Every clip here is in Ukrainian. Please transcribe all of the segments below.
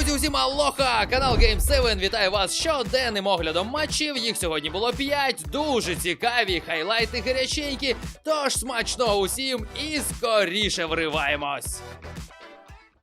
Друзі, усім алоха! Канал Game 7 вітає вас щоденним оглядом матчів. Їх сьогодні було 5. Дуже цікаві хайлайти гаряченькі. Тож смачного усім і скоріше вриваємось.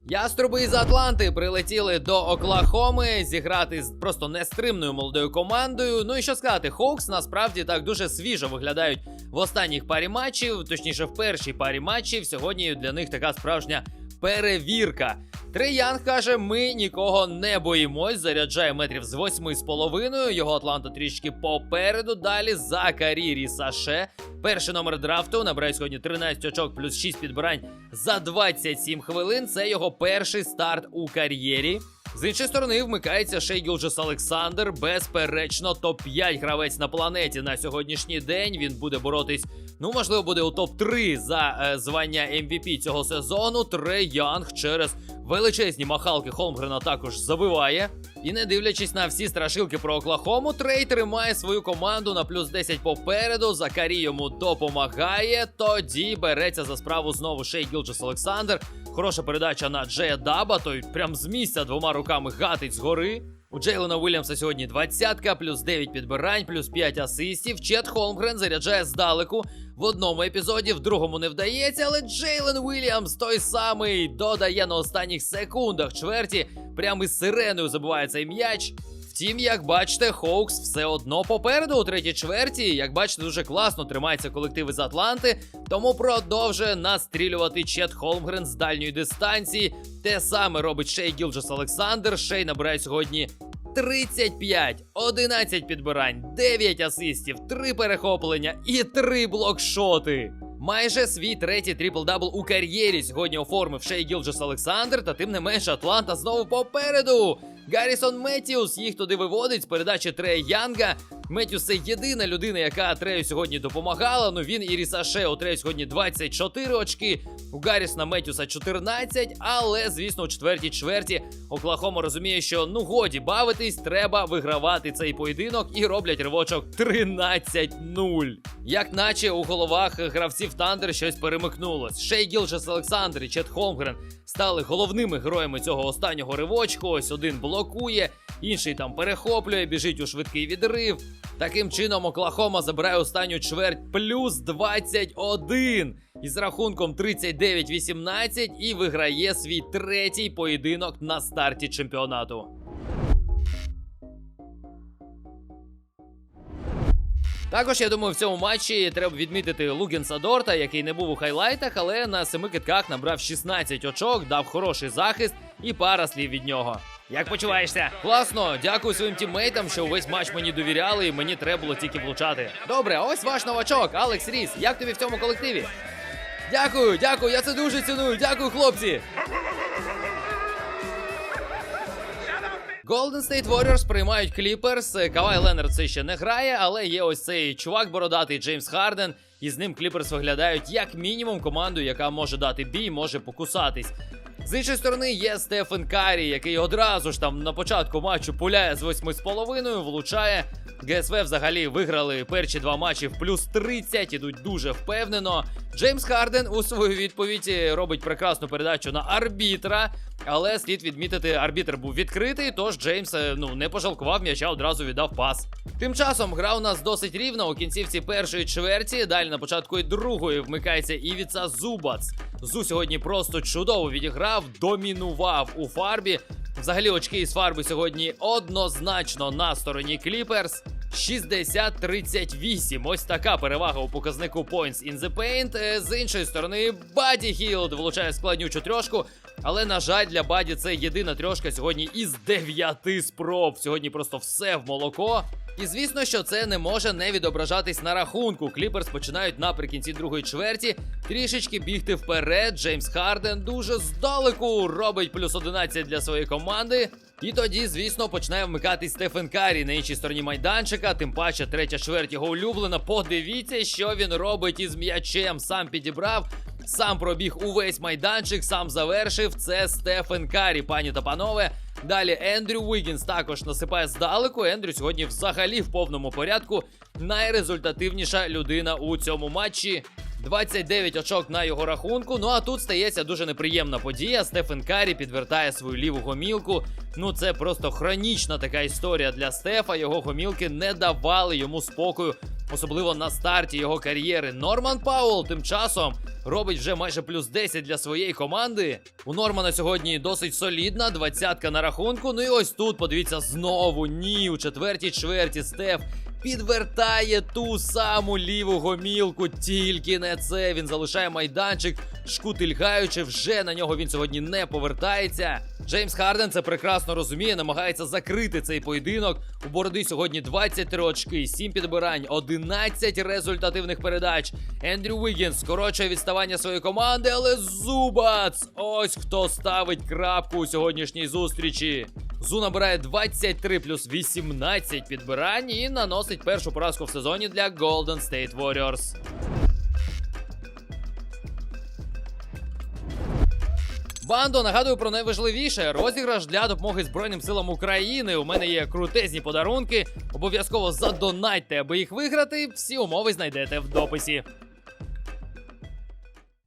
Яструби із Атланти прилетіли до Оклахоми зіграти з просто нестримною молодою командою. Ну і що сказати, Хоукс насправді так дуже свіжо виглядають в останніх парі матчів, точніше, в першій парі матчів. Сьогодні для них така справжня перевірка. Трей Янг каже: ми нікого не боїмось. Заряджає метрів з восьми з половиною. Його Атланта трішки попереду. Далі за Закарі Рісаше. Перший номер драфту набирає сьогодні 13 очок плюс 6 підбирань за 27 хвилин. Це його перший старт у кар'єрі. З іншої сторони, вмикається Шей Гілджес Олександр. Безперечно, топ-5 гравець на планеті на сьогоднішній день. Він буде боротись. Ну, можливо, буде у топ-3 за е, звання MVP цього сезону. Трей Янг через величезні махалки Холмгрена також забиває. І не дивлячись на всі страшилки про Оклахому, Трей тримає свою команду на плюс 10 попереду. Закарі йому допомагає. Тоді береться за справу знову Шей Гілджес Олександр. Хороша передача на Джея Даба. Той прям з місця двома руками гатить згори. У Джейлена Уільямса сьогодні 20 плюс 9 підбирань, плюс 5 асистів. Чет Холмгрен заряджає здалеку. В одному епізоді, в другому не вдається, але Джейлен Уільямс той самий додає на останніх секундах чверті. Прямо із сиреною забувається і м'яч. Втім, як бачите, Хоукс все одно попереду у третій чверті. Як бачите, дуже класно тримається колектив із Атланти, тому продовжує настрілювати Чет Холмгрен з дальньої дистанції. Те саме робить Шей Гілджес Олександр. Шей набирає сьогодні 35, 11 підбирань, 9 асистів, 3 перехоплення і 3 блокшоти. Майже свій третій трипл-дабл у кар'єрі сьогодні оформив Шей Гілджес Олександр, та тим не менше Атланта знову попереду. Гаррісон Меттіус їх туди виводить з передачі Трея Янга. Меттіус це єдина людина, яка Трею сьогодні допомагала. Ну він і Рісаше у Трею сьогодні 24 очки. У Гаррісона Меттіуса 14, але, звісно, у четвертій чверті Оклахома розуміє, що ну годі бавитись, треба вигравати цей поєдинок і роблять ривочок 13-0. Як наче у головах гравців Тандер щось перемикнулось. Шей Гілджес Олександр і Чет Холмгрен стали головними героями цього останнього ривочку. Ось один блокує, інший там перехоплює, біжить у швидкий відрив. Таким чином, Оклахома забирає останню чверть плюс 21 із рахунком 39-18 і виграє свій третій поєдинок на старті чемпіонату. Також я думаю, в цьому матчі треба відмітити Лугінса Дорта, який не був у хайлайтах, але на семи китках набрав 16 очок, дав хороший захист і пара слів від нього. Як почуваєшся? Класно, дякую своїм тіммейтам, що увесь матч мені довіряли, і мені треба було тільки влучати. Добре, ось ваш новачок, Алекс Ріс. Як тобі в цьому колективі? Дякую, дякую, я це дуже ціную. Дякую, хлопці. Golden State Warriors приймають Кліперс. Кавай Леннард це ще не грає, але є ось цей чувак бородатий Джеймс Харден. І з ним Кліперс виглядають як мінімум команду, яка може дати бій, може покусатись. З іншої сторони є Стефен Карі, який одразу ж там на початку матчу пуляє з 8,5, влучає. ГСВ взагалі виграли перші два матчі в плюс 30, ідуть дуже впевнено. Джеймс Харден у свою відповідь робить прекрасну передачу на арбітра. Але слід відмітити, арбітр був відкритий, тож Джеймс е, ну не пожалкував м'яча, одразу віддав пас. Тим часом гра у нас досить рівна у кінцівці першої чверті. Далі на початку і другої вмикається Івіца Зубац. Зу сьогодні просто чудово відіграв, домінував у фарбі. Взагалі, очки із фарби сьогодні однозначно на стороні Кліперс. 60-38. Ось така перевага у показнику Points in the Paint. Е, З іншої сторони, Баді Хілд влучає складнючу трьошку. Але, на жаль, для Баді це єдина трьошка сьогодні із 9 спроб. Сьогодні просто все в молоко. І звісно, що це не може не відображатись на рахунку. Кліперс починають наприкінці другої чверті трішечки бігти вперед. Джеймс Харден дуже здалеку робить плюс 11 для своєї команди. І тоді, звісно, починає вмикатись Стефен Карі на іншій стороні майданчика. Тим паче, третя чверть його улюблена. Подивіться, що він робить із м'ячем. Сам підібрав. Сам пробіг увесь майданчик, сам завершив. Це Стефен Карі, пані та панове. Далі Ендрю Уігінс також насипає здалеку. Ендрю сьогодні взагалі в повному порядку. Найрезультативніша людина у цьому матчі. 29 очок на його рахунку. Ну а тут стається дуже неприємна подія. Стефен Карі підвертає свою ліву гомілку. Ну це просто хронічна така історія для Стефа. Його гомілки не давали йому спокою, особливо на старті його кар'єри. Норман Пауэлл тим часом робить вже майже плюс 10 для своєї команди. У Нормана сьогодні досить солідна, двадцятка на рахунку. Ну і ось тут, подивіться, знову ні, у четвертій чверті Стеф підвертає ту саму ліву гомілку. Тільки не це. Він залишає майданчик, шкутильгаючи. Вже на нього він сьогодні не повертається. Джеймс Харден це прекрасно розуміє, намагається закрити цей поєдинок. У бороди сьогодні 23 очки, 7 підбирань, 11 результативних передач. Ендрю Вігінс скорочує відставання своєї команди, але Зубац! Ось хто ставить крапку у сьогоднішній зустрічі. Зу набирає 23 плюс 18 підбирань і наносить першу поразку в сезоні для Golden State Warriors. Бандо нагадую про найважливіше розіграш для допомоги Збройним силам України. У мене є крутезні подарунки. Обов'язково задонатьте, аби їх виграти. Всі умови знайдете в дописі.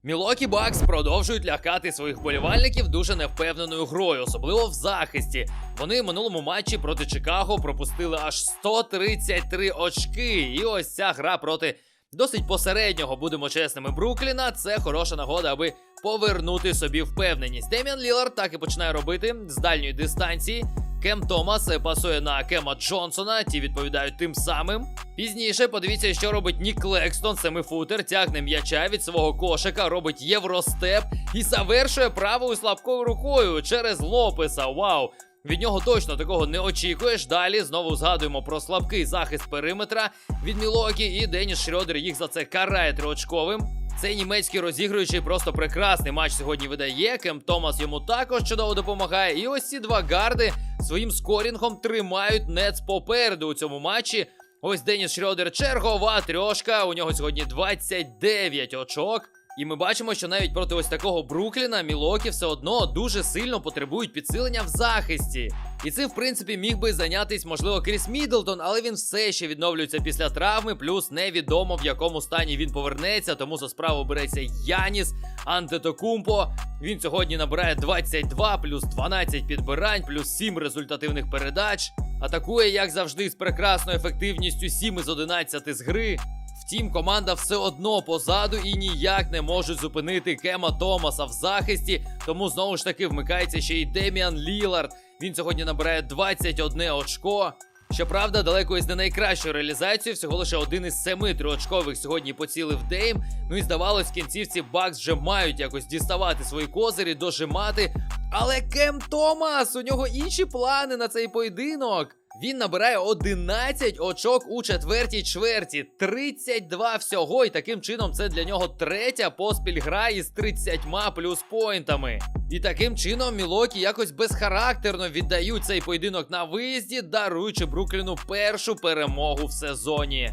Мілокі Бакс продовжують лякати своїх вболівальників дуже невпевненою грою, особливо в захисті. Вони в минулому матчі проти Чикаго пропустили аж 133 очки. І ось ця гра проти досить посереднього, будемо чесними, Брукліна. Це хороша нагода, аби повернути собі впевненість. Деміан Лілард так і починає робити з дальньої дистанції. Кем Томас пасує на Кема Джонсона, ті відповідають тим самим. Пізніше подивіться, що робить Нік Клекстон, семифутер, тягне м'яча від свого кошика, робить євростеп і завершує правою слабкою рукою через Лопеса. Вау! Від нього точно такого не очікуєш. Далі знову згадуємо про слабкий захист периметра від Мілокі, і Деніс Шрьодер їх за це карає триочковим. Цей німецький розігруючий просто прекрасний матч сьогодні видає. Кем Томас йому також чудово допомагає. І ось ці два гарди своїм скорінгом тримають нец попереду у цьому матчі. Ось Деніс Шрьодер чергова трьошка. У нього сьогодні 29 очок. І ми бачимо, що навіть проти ось такого Брукліна Мілокі все одно дуже сильно потребують підсилення в захисті. І цим, в принципі, міг би зайнятися, можливо, Кріс Міддлтон, але він все ще відновлюється після травми, плюс невідомо в якому стані він повернеться. Тому за справу береться Яніс Антетокумпо. Він сьогодні набирає 22, плюс 12 підбирань, плюс 7 результативних передач. Атакує, як завжди, з прекрасною ефективністю 7 із 11 з гри. Втім, команда все одно позаду і ніяк не можуть зупинити Кема Томаса в захисті. Тому знову ж таки вмикається ще й Деміан Лілард. Він сьогодні набирає 21 очко. Щоправда, далеко із не найкращою реалізацією, всього лише один із семи триочкових сьогодні поцілив Дейм. Ну і здавалось, в кінцівці Бакс вже мають якось діставати свої козирі, дожимати. Але Кем Томас, у нього інші плани на цей поєдинок. Він набирає 11 очок у четвертій чверті, 32 всього, і таким чином це для нього третя поспіль гра із 30 плюс поінтами. І таким чином Мілокі якось безхарактерно віддають цей поєдинок на виїзді, даруючи Брукліну першу перемогу в сезоні.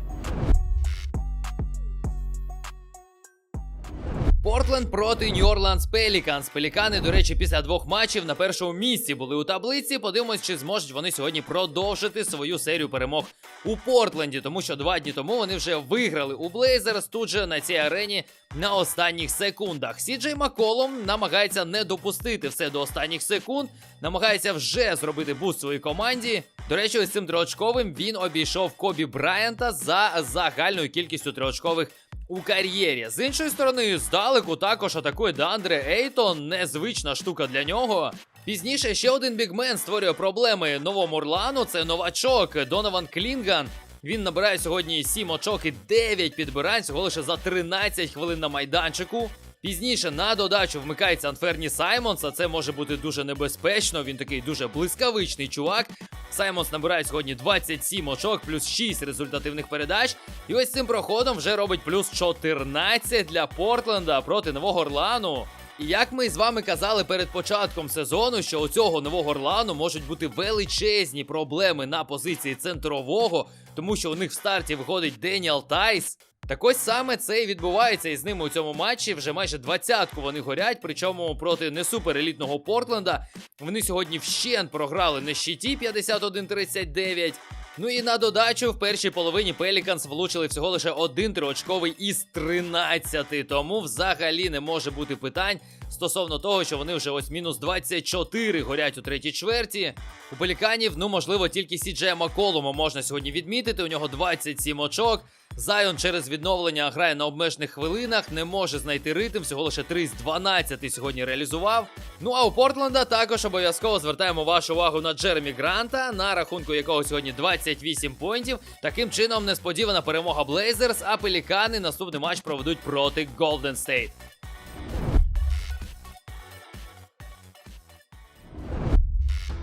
Портленд проти Нью-Орландс Пеліканс. Пелікани, до речі, після двох матчів на першому місці були у таблиці. Подивимось, чи зможуть вони сьогодні продовжити свою серію перемог у Портленді, тому що два дні тому вони вже виграли у Блейзерс тут же на цій арені на останніх секундах. Сіджей Маколом намагається не допустити все до останніх секунд, намагається вже зробити буст своїй команді. До речі, ось цим триочковим він обійшов Кобі Брайанта за загальною кількістю триочкових у кар'єрі. З іншої сторони, здалеку також атакує Дандре Ейтон, незвична штука для нього. Пізніше ще один бігмен створює проблеми новому Орлану. Це новачок Донован Клінган. Він набирає сьогодні 7 очок і 9 підбирань, всього лише за 13 хвилин на майданчику. Пізніше на додачу вмикається Анферні Саймонс, а це може бути дуже небезпечно. Він такий дуже блискавичний чувак. Саймонс набирає сьогодні 27 очок, плюс 6 результативних передач. І ось цим проходом вже робить плюс 14 для Портленда проти Нового Орлану. І як ми з вами казали перед початком сезону, що у цього нового Орлану можуть бути величезні проблеми на позиції центрового, тому що у них в старті виходить Деніал Тайс. Так ось саме це і відбувається із ними у цьому матчі. Вже майже двадцятку вони горять. Причому проти не суперелітного Портленда. Вони сьогодні вщент програли на щиті 51-39. Ну і на додачу в першій половині Пеліканс влучили всього лише один триочковий із 13, тому взагалі не може бути питань стосовно того, що вони вже ось мінус 24 горять у третій чверті. У Пеліканів, ну можливо, тільки Сіджея Маколума можна сьогодні відмітити. У нього 27 очок. Зайон через відновлення грає на обмежених хвилинах, не може знайти ритм, всього лише 3 з 12 сьогодні реалізував. Ну а у Портленда також обов'язково звертаємо вашу увагу на Джеремі Гранта, на рахунку якого сьогодні 28 поінтів. Таким чином, несподівана перемога Блейзерс, а Пелікани наступний матч проведуть проти Голден Стейт.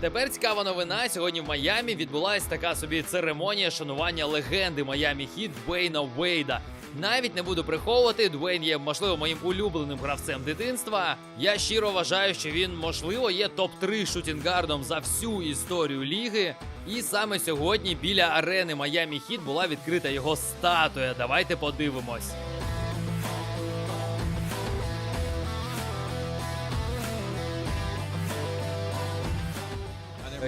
Тепер цікава новина. Сьогодні в Майамі відбулася така собі церемонія шанування легенди Майамі Хіт Двейна Вейда. Навіть не буду приховувати, Двейн є, можливо, моїм улюбленим гравцем дитинства. Я щиро вважаю, що він, можливо, є топ-3 шутінгардом за всю історію ліги. І саме сьогодні біля арени Майамі Хіт була відкрита його статуя. Давайте подивимось.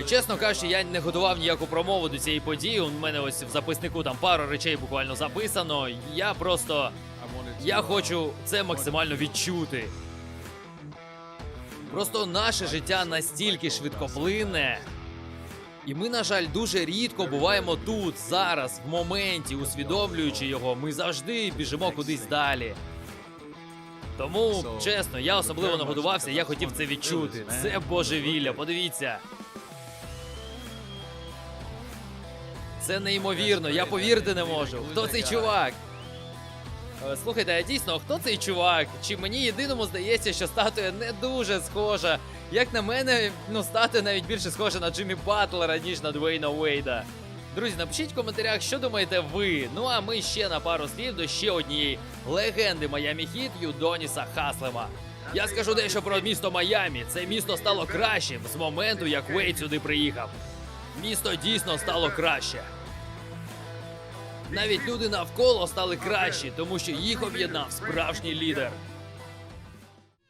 Чесно кажучи, я не готував ніяку промову до цієї події. У мене ось в записнику там пару речей буквально записано. Я просто я хочу це максимально відчути. Просто наше життя настільки швидкоплинне. І ми, на жаль, дуже рідко буваємо тут, зараз, в моменті, усвідомлюючи його, ми завжди біжимо кудись далі. Тому, чесно, я особливо нагодувався, я хотів це відчути. Це божевілля, подивіться. Це неймовірно, я повірити не можу. Хто цей чувак? Е, Слухайте, а дійсно, хто цей чувак? Чи мені єдиному здається, що статуя не дуже схожа? Як на мене, ну статуя навіть більше схожа на Джиммі Батлера, ніж на Двейна Уейда. Друзі, напишіть в коментарях, що думаєте ви. Ну а ми ще на пару слів до ще однієї легенди Майамі Хіт Юдоніса Хаслема. Я скажу дещо про місто Майамі. Це місто стало кращим з моменту, як Вейд сюди приїхав. Місто дійсно стало краще. Навіть люди навколо стали кращі, тому що їх об'єднав справжній лідер.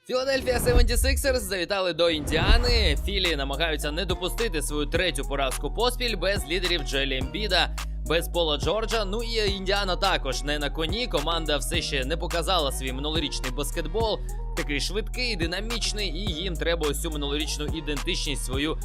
Філадельфія 76ers завітали до Індіани. Філі намагаються не допустити свою третю поразку поспіль без лідерів Джелі Ембіда, без Пола Джорджа. Ну і Індіана також не на коні. Команда все ще не показала свій минулорічний баскетбол. Такий швидкий, динамічний, і їм треба ось цю минулорічну ідентичність свою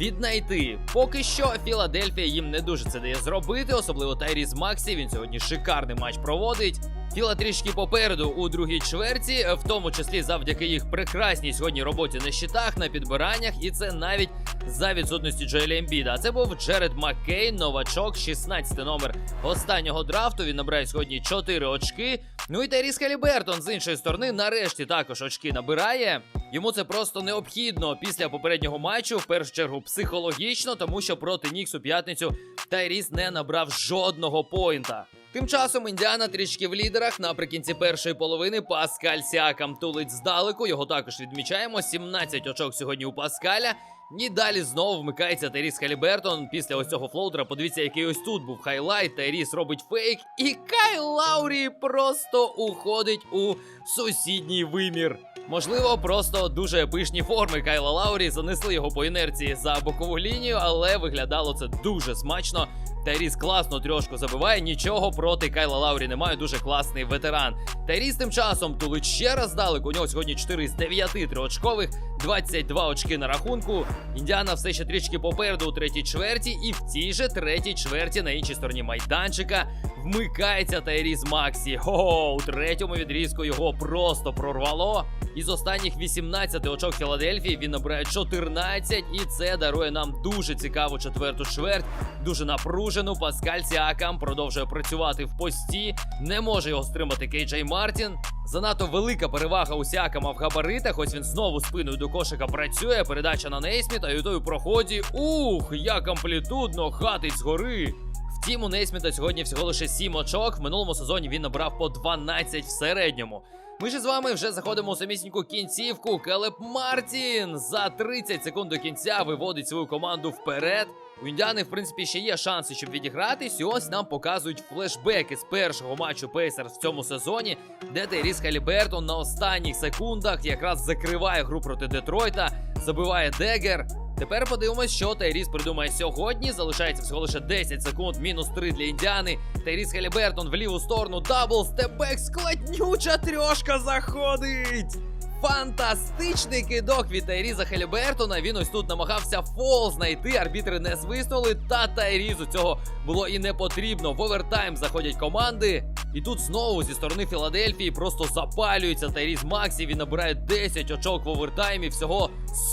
віднайти. Поки що Філадельфія їм не дуже це дає зробити, особливо Тайріс Максі. Він сьогодні шикарний матч проводить. Філа трішки попереду у другій чверті, в тому числі завдяки їх прекрасній сьогодні роботі на щитах, на підбираннях, і це навіть за відсутності Джоеля Ембіда. Це був Джеред Маккейн, новачок, 16 номер останнього драфту. Він набирає сьогодні 4 очки. Ну і Тайріс Халібертон з іншої сторони нарешті також очки набирає. Йому це просто необхідно після попереднього матчу, в першу чергу психологічно, тому що проти Нікс у п'ятницю Тайріс не набрав жодного поінта. Тим часом Індіана трішки в лідерах. Наприкінці першої половини Паскаль Сіакам тулить здалеку. Його також відмічаємо. 17 очок сьогодні у Паскаля. І далі знову вмикається Тайріс Халібертон. Після ось цього флоутера. Подивіться, який ось тут був хайлайт. Тайріс робить фейк. І Кай Лаурі просто уходить у сусідній вимір. Можливо, просто дуже пишні форми Кайла Лаурі занесли його по інерції за бокову лінію, але виглядало це дуже смачно. Тайріс класно трьошку забиває, нічого проти Кайла Лаурі немає, дуже класний ветеран. Тайріс тим часом тулить ще раз далеко. У нього сьогодні 4 з 9 триочкових, 22 очки на рахунку. Індіана все ще трішки попереду у третій чверті, і в цій же третій чверті на іншій стороні майданчика вмикається Тайріс Максі. Хо, у третьому відрізку його просто прорвало. Із останніх 18 очок Філадельфії він набирає 14, і це дарує нам дуже цікаву четверту чверть, дуже напружену. Паскаль Сіакам продовжує працювати в пості, не може його стримати Кейджей Мартін. Занадто велика перевага у Сіакама в габаритах. Ось він знову спиною до кошика працює. Передача на Нейсміта, і той проході. Ух, як амплітудно хатить згори. Втім, у Нейсміта сьогодні всього лише 7 очок. В минулому сезоні він набрав по 12 в середньому. Ми ж з вами вже заходимо у самісіньку кінцівку. Келеп Мартін за 30 секунд до кінця виводить свою команду вперед. У Індіани, в принципі, ще є шанси, щоб відігратись. І ось нам показують флешбеки з першого матчу Пейсерс в цьому сезоні, де Тайріс Халібертон на останніх секундах якраз закриває гру проти Детройта, забиває Дегер. Тепер подивимось, що Тайріс придумає сьогодні. Залишається всього лише 10 секунд, мінус 3 для індіани. Тайріс Халібертон в ліву сторону, дабл, степбек, складнюча трьошка заходить. Фантастичний кидок від Тайріза Хелібертона. Він ось тут намагався фол знайти. Арбітри не свиснули. Та Тайрізу цього було і не потрібно. В овертайм заходять команди. І тут знову зі сторони Філадельфії просто запалюється Тайріз Максі. Він набирає 10 очок в овертаймі. Всього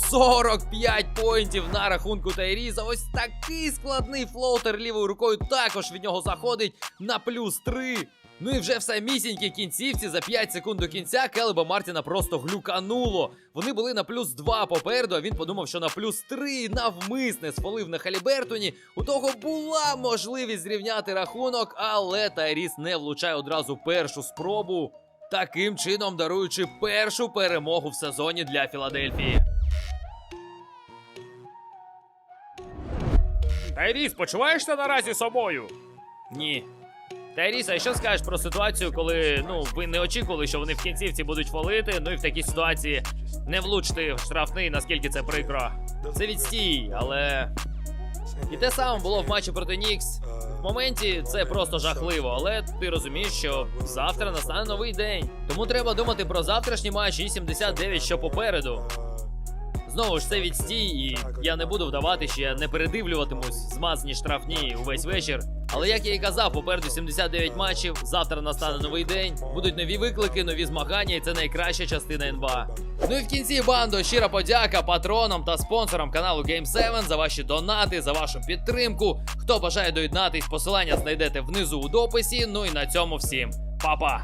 45 поінтів на рахунку Тайріза. Ось такий складний флоутер лівою рукою також від нього заходить на плюс 3. Ну і вже в самісінькій кінцівці за 5 секунд до кінця Келеба Мартіна просто глюкануло. Вони були на плюс 2 попереду, а він подумав, що на плюс 3 навмисне сфолив на Халібертоні. У того була можливість зрівняти рахунок, але Тайріс не влучає одразу першу спробу. Таким чином даруючи першу перемогу в сезоні для Філадельфії. Тайріс, почуваєшся наразі собою? Ні. Тайріс, а що скажеш про ситуацію, коли ну ви не очікували, що вони в кінцівці будуть фолити, ну і в такій ситуації не влучити в штрафний, наскільки це прикро. Це відстій, але. І те саме було в матчі проти Нікс. В моменті це просто жахливо, але ти розумієш, що завтра настане новий день. Тому треба думати про завтрашній матч і 79, що попереду. Знову ж це відстій, і я не буду вдавати, що я не передивлюватимусь змазані штрафні увесь вечір. Але як я і казав, попереду 79 матчів. Завтра настане новий день. Будуть нові виклики, нові змагання, і це найкраща частина НБА. Ну і в кінці бандо щира подяка патронам та спонсорам каналу Game 7 за ваші донати, за вашу підтримку. Хто бажає доєднатись, посилання знайдете внизу у дописі. Ну і на цьому всім. Па-па!